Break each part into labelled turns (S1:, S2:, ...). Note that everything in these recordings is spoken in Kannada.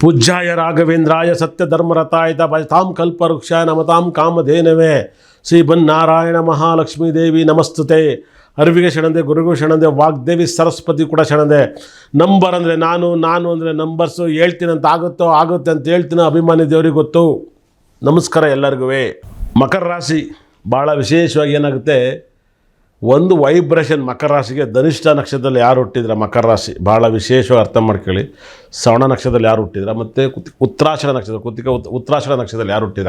S1: ಪೂಜ್ಯಾಯ ರಾಘವೇಂದ್ರಾಯ ಸತ್ಯಧರ್ಮರತಾಯತ ಭಜತಾಂ ಕಲ್ಪವೃಕ್ಷ ನಮತಾಂ ಕಾಮಧೇನವೇ. ಶ್ರೀ ಬನ್ನಾರಾಯಣ ಮಹಾಲಕ್ಷ್ಮೀ ದೇವಿ ನಮಸ್ತುತೆ. ಅರಿವಿಗೆ ಶರಣದೆ, ಗುರುಗೂ ಶರಣದೆ, ವಾಗ್ದೇವಿ ಸರಸ್ವತಿ ಕೂಡ ಶರಣದೆ. ನಂಬರ್ ಅಂದರೆ ನಾನು ನಾನು ಅಂದರೆ ನಂಬರ್ಸು ಹೇಳ್ತೀನಿ ಅಂತ ಆಗುತ್ತೋ ಆಗುತ್ತೆ ಅಂತ ಹೇಳ್ತೀನಿ, ಅಭಿಮಾನಿ ದೇವ್ರಿಗೆ ಗೊತ್ತು. ನಮಸ್ಕಾರ ಎಲ್ಲರಿಗೂ ಮಕರ ರಾಶಿ ಭಾಳ ವಿಶೇಷವಾಗಿ ಏನಾಗುತ್ತೆ? ಒಂದು ವೈಬ್ರೇಷನ್ ಮಕರ ರಾಶಿಗೆ ಧನಿಷ್ಠ ನಕ್ಷತ್ರದಲ್ಲಿ ಯಾರು ಹುಟ್ಟಿದ್ರೆ ಮಕರ ರಾಶಿ? ಭಾಳ ವಿಶೇಷವಾಗಿ ಅರ್ಥ ಮಾಡ್ಕೊಳ್ಳಿ. ಶ್ರವಣ ನಕ್ಷತ್ರದಲ್ಲಿ ಯಾರು ಹುಟ್ಟಿದ್ರೆ ಮತ್ತು ಕುತ್, ಉತ್ತರಾಷಾಢ ನಕ್ಷತ್ರ, ಕುತ್ತಿಗೆ ಉತ್ ನಕ್ಷತ್ರದಲ್ಲಿ ಯಾರು ಹುಟ್ಟಿದ?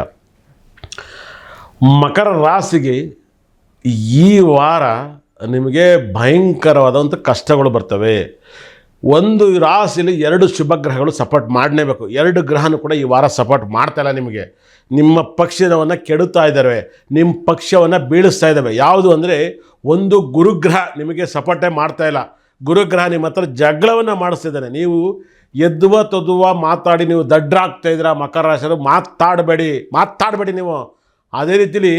S1: ಮಕರ ರಾಶಿಗೆ ಈ ವಾರ ನಿಮಗೆ ಭಯಂಕರವಾದಂಥ ಕಷ್ಟಗಳು ಬರ್ತವೆ. ಒಂದು ರಾಶಿಲಿ ಎರಡು ಶುಭ ಗ್ರಹಗಳು ಸಪೋರ್ಟ್ ಮಾಡಲೇಬೇಕು. ಎರಡು ಗ್ರಹನೂ ಕೂಡ ಈ ವಾರ ಸಪೋರ್ಟ್ ಮಾಡ್ತಾಯಿಲ್ಲ ನಿಮಗೆ. ನಿಮ್ಮ ಪಕ್ಷವನ್ನು ಕೆಡುತ್ತಾ ಇದ್ದಾವೆ ನಿಮ್ಮ ಪಕ್ಷವನ್ನು ಬೀಳಿಸ್ತಾ ಇದ್ದಾವೆ ಯಾವುದು ಅಂದರೆ ಒಂದು ಗುರುಗ್ರಹ ನಿಮಗೆ ಸಪೋರ್ಟೇ ಮಾಡ್ತಾ ಇಲ್ಲ. ಗುರುಗ್ರಹ ನಿಮ್ಮ ಹತ್ರ ಜಗಳವನ್ನು ಮಾಡಿಸ್ತಿದ್ದಾನೆ ನೀವು ಎದ್ದುವ ತೊದುವ ಮಾತಾಡಿ ನೀವು ದಡ್ಡ್ರಾಗ್ತಾ ಇದ್ದೀರಾ ಮಕರ ರಾಶಿಯವರು, ಮಾತಾಡಬೇಡಿ ಮಾತಾಡಬೇಡಿ ನೀವು. ಅದೇ ರೀತಿಲಿ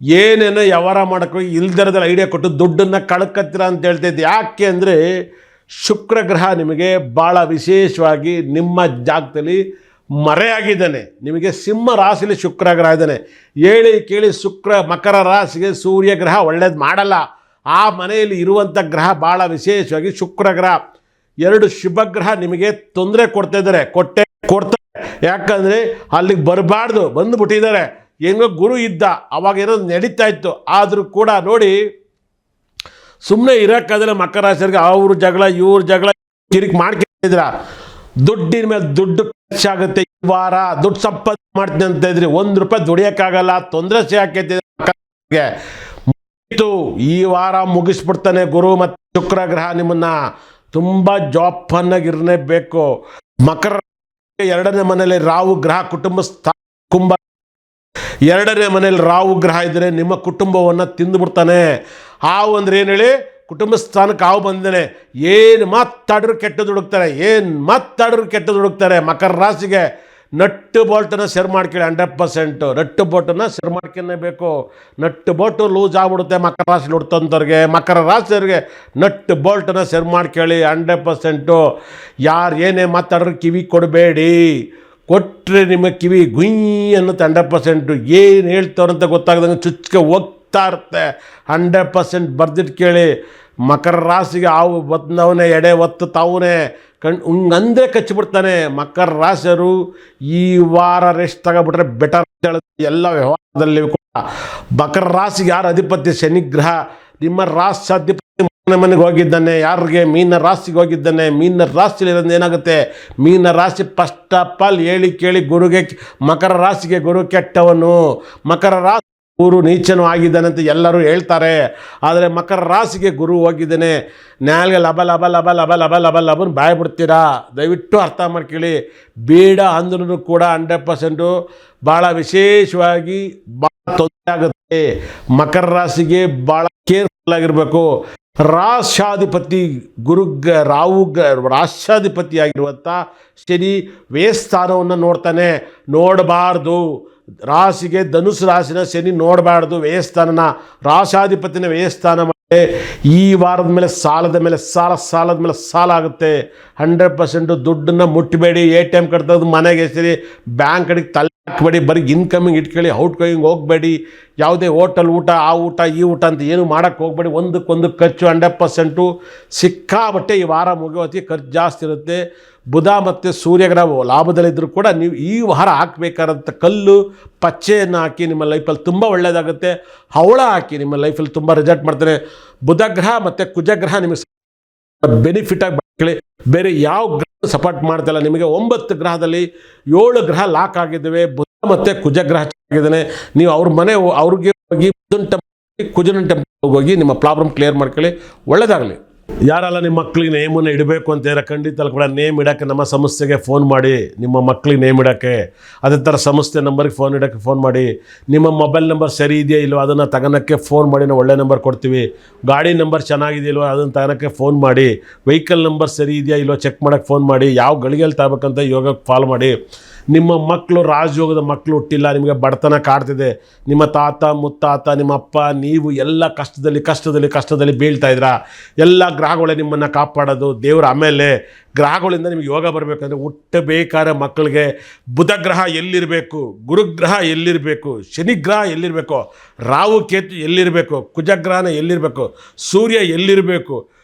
S1: ಏನೇನೋ ವ್ಯವಹಾರ ಮಾಡೋಕ್ಕೆ ಇಲ್ದಿರೋದ್ರಲ್ಲಿ ಐಡಿಯಾ ಕೊಟ್ಟು ದುಡ್ಡನ್ನು ಕಳ್ಕತ್ತೀರ ಅಂತ ಹೇಳ್ತಿದ್ದೆ ಯಾಕೆ ಅಂದರೆ ಶುಕ್ರ ಗ್ರಹ ನಿಮಗೆ ಭಾಳ ವಿಶೇಷವಾಗಿ ನಿಮ್ಮ ಜಾಗದಲ್ಲಿ ಮರೆಯಾಗಿದ್ದಾನೆ. ನಿಮಗೆ ಸಿಂಹ ರಾಶಿಲಿ ಶುಕ್ರ ಗ್ರಹ ಇದ್ದಾನೆ. ಹೇಳಿ ಕೇಳಿ ಶುಕ್ರ ಮಕರ ರಾಶಿಗೆ ಸೂರ್ಯ ಗ್ರಹ ಒಳ್ಳೇದು ಮಾಡಲ್ಲ. ಆ ಮನೆಯಲ್ಲಿ ಇರುವಂಥ ಗ್ರಹ ಭಾಳ ವಿಶೇಷವಾಗಿ ಶುಕ್ರ ಗ್ರಹ. ಎರಡು ಶುಭ ಗ್ರಹ ನಿಮಗೆ ತೊಂದರೆ ಕೊಡ್ತಾ ಇದ್ದಾರೆ. ಕೊಟ್ಟೆ ಕೊಡ್ತಾರೆ ಯಾಕಂದರೆ ಅಲ್ಲಿಗೆ ಬರಬಾರ್ದು. ಬಂದುಬಿಟ್ಟಿದ್ದಾರೆ. ಹೆಂಗೋ ಗುರು ಇದ್ದ. ಅವಾಗ ಏನೋ ನಡೀತಾ ಇತ್ತು. ಆದರೂ ಕೂಡ ನೋಡಿ ಸುಮ್ಮನೆ ಇರೋಕ್ಕಾದ್ರೆ ಮಕರ ಅವ್ರ ಜಗಳ ಇವ್ರ ಜಗಳ, ಕಿರಿಕ್ ಮಾಡ್ಕೊಂಡಿದ್ರ ದುಡ್ಡಿನ ಮೇಲೆ ದುಡ್ಡು ಖರ್ಚಾಗುತ್ತೆ ಈ ವಾರ. ದುಡ್ಡು ಸಂಪಾದನೆ ಮಾಡ್ತೀನಿ ಅಂತ ಇದ್ರಿ ಒಂದು ರೂಪಾಯಿ ದುಡಿಯೋಕ್ಕಾಗಲ್ಲ, ತೊಂದರೆ ಸಿಗಾಕೈತಿ ಮುಗಿತು. ಈ ವಾರ ಮುಗಿಸ್ಬಿಡ್ತಾನೆ ಗುರು ಮತ್ತು ಶುಕ್ರ ಗ್ರಹ ನಿಮ್ಮನ್ನ. ತುಂಬ ಬೇಕು ಮಕರ ಎರಡನೇ ಮನೆಯಲ್ಲಿ ರಾಹು ಗ್ರಹ ಕುಟುಂಬ ಸ್ಥಾ, ಕುಂಭ. ಎರಡನೇ ಮನೆಯಲ್ಲಿ ರಾಹು ಗ್ರಹ ಇದ್ದರೆ ನಿಮ್ಮ ಕುಟುಂಬವನ್ನು ತಿಂದುಬಿಡ್ತಾನೆ. ಹಾವು ಅಂದ್ರೆ ಏನು ಹೇಳಿ ಕುಟುಂಬ ಸ್ಥಾನಕ್ಕೆ ಹಾವು ಬಂದೇನೆ ಏನು ಮಾತಾಡ್ರು ಕೆಟ್ಟದ್ದು ಹುಡುಕ್ತಾರೆ? ಏನು ಮಾತಾಡ್ರು ಕೆಟ್ಟದ್ದು ಹುಡುಕ್ತಾರೆ? ಮಕರ ರಾಶಿಗೆ ನಟ್ಟು ಬೋಲ್ಟನ್ನು ಸೆರ್ ಮಾಡ್ಕೊಳ್ಳಿ ಹಂಡ್ರೆಡ್ ಪರ್ಸೆಂಟು ನಟ್ಟು ಬೋಟನ್ನು ಸೆರ್ ಮಾಡ್ಕೊಳ್ಳೇಬೇಕು ನಟ್ಟು ಬೋಟು ಲೂಸ್ ಆಗ್ಬಿಡುತ್ತೆ ಮಕರ ರಾಶಿ ಹುಡ್ತಂಥವ್ರಿಗೆ ಮಕರ ರಾಶಿಯವ್ರಿಗೆ ನಟ್ಟು ಬೋಲ್ಟನ್ನು ಸೆರ್ ಮಾಡ್ಕೊಳ್ಳಿ ಹಂಡ್ರೆಡ್ ಪರ್ಸೆಂಟು ಯಾರು ಏನೇ ಮಾತಾಡಿದ್ರು ಕಿವಿ ಕೊಡಬೇಡಿ. ಕೊಟ್ಟರೆ ನಿಮ್ಮ ಕಿವಿ ಗುಯ್ ಅನ್ನುತ್ತೆ ಹಂಡ್ರೆಡ್ ಪರ್ಸೆಂಟು ಏನು ಹೇಳ್ತಾರಂತ ಗೊತ್ತಾಗದಂಗೆ ಚುಚ್ಕೆ ಹೋಗ್ತಾ ಇರುತ್ತೆ ಹಂಡ್ರೆಡ್ ಪರ್ಸೆಂಟ್ ಬರ್ದಿಟ್ಟು ಕೇಳಿ ಮಕರ ರಾಶಿಗೆ ಹಾವು ಬಂದವನೇ, ಎಡೆ ಒತ್ತು ತಾವನೇ, ಕಣ್ ಹಂಗಂದ್ರೆ ಕಚ್ಚಿಬಿಡ್ತಾನೆ. ಮಕರ ರಾಶಿಯರು ಈ ವಾರ ರೆಸ್ಟ್ ತಗೊಬಿಟ್ರೆ ಬೆಟರ್ ಎಲ್ಲ ವ್ಯವಹಾರದಲ್ಲಿ ಕೂಡ. ಮಕರ ರಾಶಿಗೆ ಯಾರು ಅಧಿಪತಿ ಶನಿಗ್ರಹ ನಿಮ್ಮ ರಾಷ್ಟ್ರಾಧಿಪತಿ ಮನೆ ಮನೆಗೆ ಹೋಗಿದ್ದಾನೆ. ಯಾರಿಗೆ? ಮೀನ ರಾಶಿಗೆ ಹೋಗಿದ್ದಾನೆ. ಮೀನ ರಾಶಿಲಿ ಇರೋದು ಏನಾಗುತ್ತೆ? ಮೀನ ರಾಶಿ ಫಸ್ಟ್ ಆಫ್ ಆಲ್ ಹೇಳಿ ಕೇಳಿ ಗುರುಗೆ, ಮಕರ ರಾಶಿಗೆ ಗುರು ಕೆಟ್ಟವನು. ಮಕರ ರಾಶಿ ಗುರು ನೀಚನು ಆಗಿದ್ದಾನೆ ಅಂತ ಎಲ್ಲರೂ ಹೇಳ್ತಾರೆ. ಆದರೆ ಮಕರ ರಾಶಿಗೆ ಗುರು ಹೋಗಿದ್ದಾನೆ. ನ್ಯಾಲ್ಗೆ ಲಬ ಲಬ ಲಬ ಲಬ ಲಬ ಲಬ ಲಬನ್ ಬಾಯ್ಬಿಡ್ತೀರಾ? ದಯವಿಟ್ಟು ಅರ್ಥ ಮಾಡ್ಕೊಳ್ಳಿ. ಬೇಡ ಅಂದ್ರೂ ಕೂಡ ಹಂಡ್ರೆಡ್ ಪರ್ಸೆಂಟು ಭಾಳ ವಿಶೇಷವಾಗಿ ಭಾಳ ತೊಂದರೆ ಆಗುತ್ತೆ. ಮಕರ ರಾಶಿಗೆ ಭಾಳ ಕೇರ್ಫುಲ್ ಆಗಿರಬೇಕು. ರಾಷ್ಟ್ರಾಧಿಪತಿ ಗುರುಗ ರಾಷ್ಟ್ರಾಧಿಪತಿ ರಾಷ್ಟ್ರಾಧಿಪತಿಯಾಗಿರುವಂಥ ಶನಿ ವ್ಯಯಸ್ಥಾನವನ್ನು ನೋಡ್ತಾನೆ. ನೋಡಬಾರ್ದು. ರಾಶಿಗೆ ಧನುಸು ರಾಶಿನ ಶನಿ ನೋಡಬಾರ್ದು. ವ್ಯಯಸ್ಥಾನನ ರಾಷ್ಟ್ರಾಧಿಪತಿನ ವ್ಯಯಸ್ಥಾನ ಈ ವಾರದ ಮೇಲೆ ಸಾಲದ ಮೇಲೆ ಸಾಲ, ಸಾಲದ ಮೇಲೆ ಸಾಲ ಆಗುತ್ತೆ. ಹಂಡ್ರೆಡ್ ಪರ್ಸೆಂಟು ದುಡ್ಡನ್ನು ಮುಟ್ಟಬೇಡಿ ಎ ಟಿ ಎಂ ಕಟ್ತದ್ದು ಮನೆಗೆ ಸರಿ ಬ್ಯಾಂಕ್ ಕಡೆಗೆ ತಲೆ ಹಾಕಬೇಡಿ, ಬರೀ ಇನ್ಕಮಿಂಗ್ ಇಟ್ಕೊಳ್ಳಿ, ಔಟ್ ಗೋಯಿಂಗ್ ಹೋಗಬೇಡಿ, ಯಾವುದೇ ಹೋಟೆಲ್ ಊಟ, ಆ ಊಟ, ಈ ಊಟ ಅಂತ ಏನು ಮಾಡೋಕ್ಕೆ ಹೋಗಬೇಡಿ. ಒಂದಕ್ಕೊಂದು ಖರ್ಚು ಹಂಡ್ರೆಡ್ ಪರ್ಸೆಂಟು ಸಿಕ್ಕಾಬಟ್ಟೆ ಈ ವಾರ ಮುಗಿಯೋತಿ ಖರ್ಚು ಜಾಸ್ತಿ ಇರುತ್ತೆ. ಬುಧ ಮತ್ತು ಸೂರ್ಯಗ್ರಹ ಲಾಭದಲ್ಲಿದ್ದರೂ ಕೂಡ ನೀವು ಈ ವಾರ ಹಾಕಬೇಕಾದಂಥ ಕಲ್ಲು, ಪಚ್ಚೆಯನ್ನು ಹಾಕಿ ನಿಮ್ಮ ಲೈಫಲ್ಲಿ ತುಂಬ ಒಳ್ಳೆಯದಾಗುತ್ತೆ ಹವಳ ಹಾಕಿ ನಿಮ್ಮ ಲೈಫಲ್ಲಿ ತುಂಬ ರಿಸಲ್ಟ್ ಮಾಡ್ತಾರೆ. ಬುಧಗ್ರಹ ಮತ್ತು ಕುಜಗ್ರಹ ನಿಮಗೆ ಬೆನಿಫಿಟ್ ಆಗಿ ಬೇರೆ ಯಾವ ಗ್ರಹ ಸಪೋರ್ಟ್ ಮಾಡ್ತಿಲ್ಲ ನಿಮಗೆ ಒಂಬತ್ತು ಗ್ರಹದಲ್ಲಿ ಏಳು ಗ್ರಹ ಲಾಕ್ ಆಗಿದ್ದಾವೆ. ಬುಧ ಮತ್ತು ಕುಜಗ್ರಹ ಚೆನ್ನಾಗಿದ್ದಾನೆ. ನೀವು ಅವ್ರ ಮನೆ ಅವ್ರಿಗೆ ಹೋಗಿ ಬುಧನ ಟೆಂಪಲ್ ಕುಜನ ಟೆಂಪಲ್ ಹೋಗಿ ನಿಮ್ಮ ಪ್ರಾಬ್ಲಮ್ ಕ್ಲಿಯರ್ ಮಾಡ್ಕೊಳ್ಳಿ. ಒಳ್ಳೆಯದಾಗಲಿ ಯಾರೆಲ್ಲ ನಿಮ್ಮ ಮಕ್ಳಿಗೆ ನೇಮನ್ನು ಇಡಬೇಕು ಅಂತ ಹೇಳೋ ಖಂಡಿತ ಕೂಡ ನೇಮ್ ಇಡೋಕ್ಕೆ ನಮ್ಮ ಸಂಸ್ಥೆಗೆ ಫೋನ್ ಮಾಡಿ, ನಿಮ್ಮ ಮಕ್ಳಿಗೆ ನೇಮ್ ಇಡೋಕ್ಕೆ. ಅದೇ ಥರ ಸಂಸ್ಥೆ ನಂಬರ್ಗೆ ಫೋನ್ ಇಡೋಕ್ಕೆ ಫೋನ್ ಮಾಡಿ. ನಿಮ್ಮ ಮೊಬೈಲ್ ನಂಬರ್ ಸರಿ ಇದೆಯಾ ಇಲ್ವೋ, ಅದನ್ನು ತಗೋಳಕ್ಕೆ ಫೋನ್ ಮಾಡಿ, ನಾವು ಒಳ್ಳೆ ನಂಬರ್ ಕೊಡ್ತೀವಿ. ಗಾಡಿ ನಂಬರ್ ಚೆನ್ನಾಗಿದೆಯಲ್ವೋ ಅದನ್ನು ತಗೋಳಕ್ಕೆ ಫೋನ್ ಮಾಡಿ. ವೆಹಿಕಲ್ ನಂಬರ್ ಸರಿ ಇದೆಯಾ ಇಲ್ವೋ ಚೆಕ್ ಮಾಡೋಕ್ಕೆ ಫೋನ್ ಮಾಡಿ. ಯಾವ ಗಳಿಗೆಯಲ್ಲಿ ತಗೋಬೇಕಂತ ಯೋಗಕ್ಕೆ ಫಾಲೋ ಮಾಡಿ. ನಿಮ್ಮ ಮಕ್ಕಳು ರಾಜಯೋಗದ ಮಕ್ಕಳು ಹುಟ್ಟಿಲ್ಲ, ನಿಮಗೆ ಬಡತನ ಕಾಡ್ತಿದೆ. ನಿಮ್ಮ ತಾತ, ಮುತ್ತಾತ, ನಿಮ್ಮ ಅಪ್ಪ, ನೀವು ಎಲ್ಲ ಕಷ್ಟದಲ್ಲಿ ಕಷ್ಟದಲ್ಲಿ ಕಷ್ಟದಲ್ಲಿ ಬೀಳ್ತಾ ಇದ್ದೀರಾ? ಎಲ್ಲ ಗ್ರಹಗಳೇ ನಿಮ್ಮನ್ನು ಕಾಪಾಡೋದು, ದೇವ್ರ ಆಮೇಲೆ ಗ್ರಹಗಳಿಂದ ನಿಮಗೆ ಯೋಗ ಬರಬೇಕಂದ್ರೆ ಹುಟ್ಟಬೇಕಾದ ಮಕ್ಕಳಿಗೆ ಬುಧ ಗ್ರಹ ಎಲ್ಲಿರಬೇಕು, ಗುರುಗ್ರಹ ಎಲ್ಲಿರಬೇಕು ಶನಿಗ್ರಹ ಎಲ್ಲಿರಬೇಕು, ರಾಹು ಕೇತು ಎಲ್ಲಿರಬೇಕು ಕುಜಗ್ರಹನ ಎಲ್ಲಿರಬೇಕು, ಸೂರ್ಯ ಎಲ್ಲಿರಬೇಕು